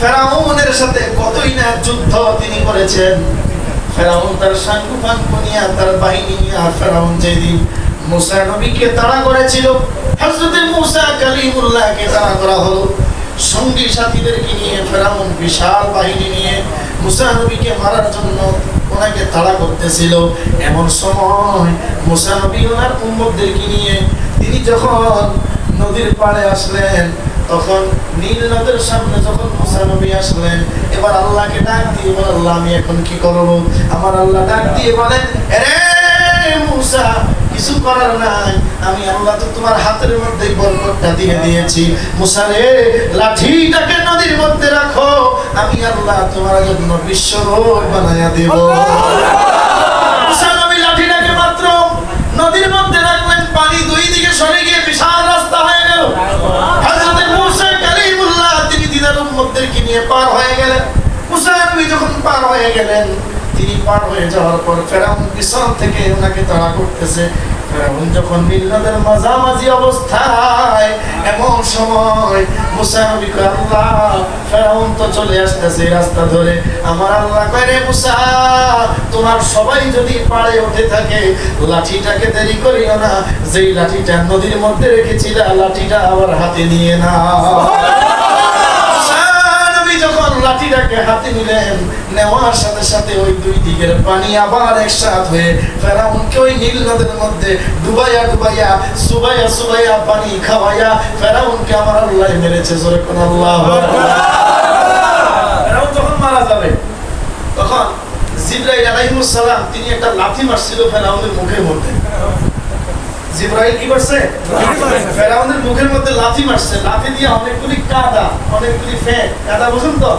ফেরাউনের সাথে কতই না যুদ্ধ তিনি করেছেন। ফেরাউন তার সাঙ্গু নিয়ে, তার বাহিনী নিয়ে ফেরাউন যেদিন মুসা নবীকে তাড়া করেছিল হজরতে মুসা কালিমুল্লাহকে তাড়া করা হলো। সঙ্গী সাথীদেরকে নিয়ে ফেরাউন বিশাল বাহিনী নিয়ে মুসা নবীকে মারার জন্য ওনাকে তাড়া করতেছিল। এমন সময় মুসা নবী ওনার উম্মতদেরকে নিয়ে তিনি যখন নদীর পাড়ে আসলেন তখন নীল নদের সামনে যখন মুসা নবী আসলেন এবার আল্লাহকে ডাক দিয়ে বলে আল্লাহ আমি এখন কি করব? আমার আল্লাহ ডাক দিয়ে বলেন রে মুসা কিছু করার নাই। আমি আল্লাহ তো তোমার হাতের মধ্যে বরকতটা দিয়ে দিয়েছি। মুসা রে লাঠিটাকে নদীর মধ্যে রাখো। আমি আল্লাহ তোমার জন্য বিশ্ব রোগ বানাইয়া দেব। মুসা নবী লাঠিটাকে মাত্র নদীর পার হয়ে গেলেন। মুসা যখন পার হয়ে গেলেন, তিনি পার হয়ে যাওয়ার পর ফেরাউন পিছন থেকে ওনাকে তাড়া করতেছে। ফেরাউন যখন নীলনদের মাঝামাঝি অবস্থায়, এমন সময় আল্লাহ, ফেরাউন তো চলে আসতেছে রাস্তা ধরে। আমার আল্লাহ মুসা, তোমার সবাই যদি পাড়ে উঠে থাকে, লাঠিটাকে দেরি করিও না। যেই লাঠিটা নদীর মধ্যে রেখেছিল, লাঠিটা আবার হাতে নিয়ে না দুই দিকের পানি আবার একসাথ হয়ে ফেরাউনকে ওই নীল নদের মধ্যে ডুবাইয়া ডুবাইয়া সুবাইয়া সুবাইয়া পানি খাওয়াইয়া ফেরাউনকে আমার আল্লাহ মেরেছে। জোরে কোন আল্লাহ ফেরাউন যখন মারা যাবে তখন জিব্রাইল আলাইহিস সালাম তিনি একটা লাথি মারছিল ফেরাউনের মুখের মধ্যে। জিব্রাইল কি করছে? ফেরাউনের মুখের মধ্যে লাথি মারছে। লাথি দিয়ে অনেকগুলি কাদা অনেকগুলি ফ্যাট কাদা বুঝুন তো?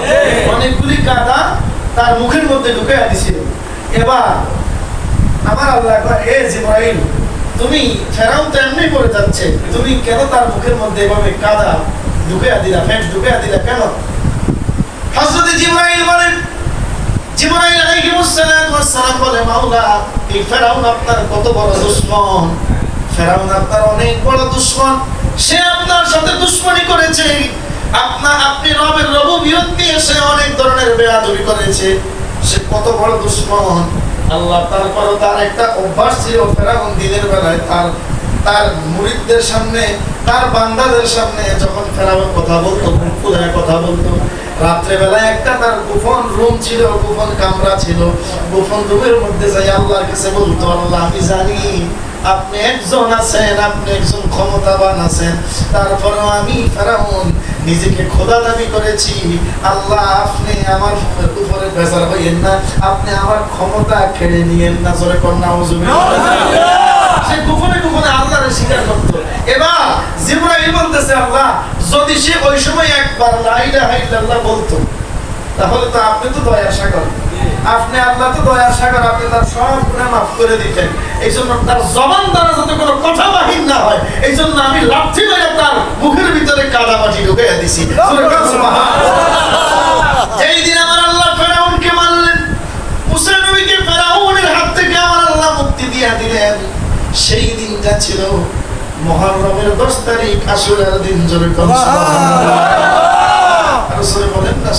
অনেকগুলি কাদা তার মুখের মধ্যে ঢুকে দিছিল। এবার আমার আল্লাহ এ জিব্রাইল, তুমি ফেরাউন তো এমনি পড়ে যাচ্ছে, তুমি কেন তার মুখের মধ্যে এভাবে কাদা ঢুকে দিলা ফ্যাট ঢুকে দিলা কেন? হযরত জিব্রাইল বলেন জিব্রাইল আলাইহিস সালাম বলে, মাওলা, এই ফেরাউন আপনার কত বড় দুশমন। ফেরাউন আপনার অনেক বড় দুশ্মন। সে আপনার সাথে দুশ্মনী করেছে। আপনার আপনি রবের রবুবিয়ত নিয়ে সে অনেক ধরনের বেয়াদবি করেছে। সে কত বড় দুশ্মন। আল্লাহ তারপরও তার একটা অভ্যাস ছিল ফেরাউন দিনের বেলায়, তার তার মুরিদদের সামনে, তার বান্দাদের সামনে যখন ফেরাউন কথা বলতো খুলে কথা বলতো। রাত্রেবেলায় একটা তার গোপন রুম ছিল, গোপন কামরা ছিল। গোপন রুমের মধ্যে যাই আল্লাহর কাছে বলতো, আল্লাহ, আমি জানি আপনি একজন আছেন, আপনি একজন ক্ষমতাবান আছেন। তারপরেও আমি ফেরাউন নিজেকে খোদা দাবি করেছি। আল্লাহ আপনি আমার উপরে বেজার হইয়েন না। আপনি আমার ক্ষমতা কেড়ে নিয়েন না। জোরে কন্যা সে গোপনে গোপনে আল্লাহরে স্বীকার করতো। এবার জিব্রাইল বলতেছে আল্লাহ যদি সে ওই সময় একবার লা ইলাহা ইল্লাল্লাহ বলতো তাহলে তো আপনি তো দয়ার সাগর। আপনি আল্লাহ তো দয়ার সাগর আপনি তার সব গুনাহ মাফ করে দিতেন। এই জন্য তার জবান দ্বারা যাতে কোনো কথা বাহির না হয় এই জন্য আমি লাঠি মেরে তার মুখের ভিতরে কাদা মাটি ঢুকাইয়া দিছি। যেই দিন আমার আল্লাহ ফেরাউনকে মারলেন মুসা নবীকে ফেরাউনের হাত থেকে আমার আল্লাহ মুক্তি দিয়া দিলেন সেই দিনটা ছিল মহরমের দশ তারিখ আশুরার দিন জোরে বলেন না।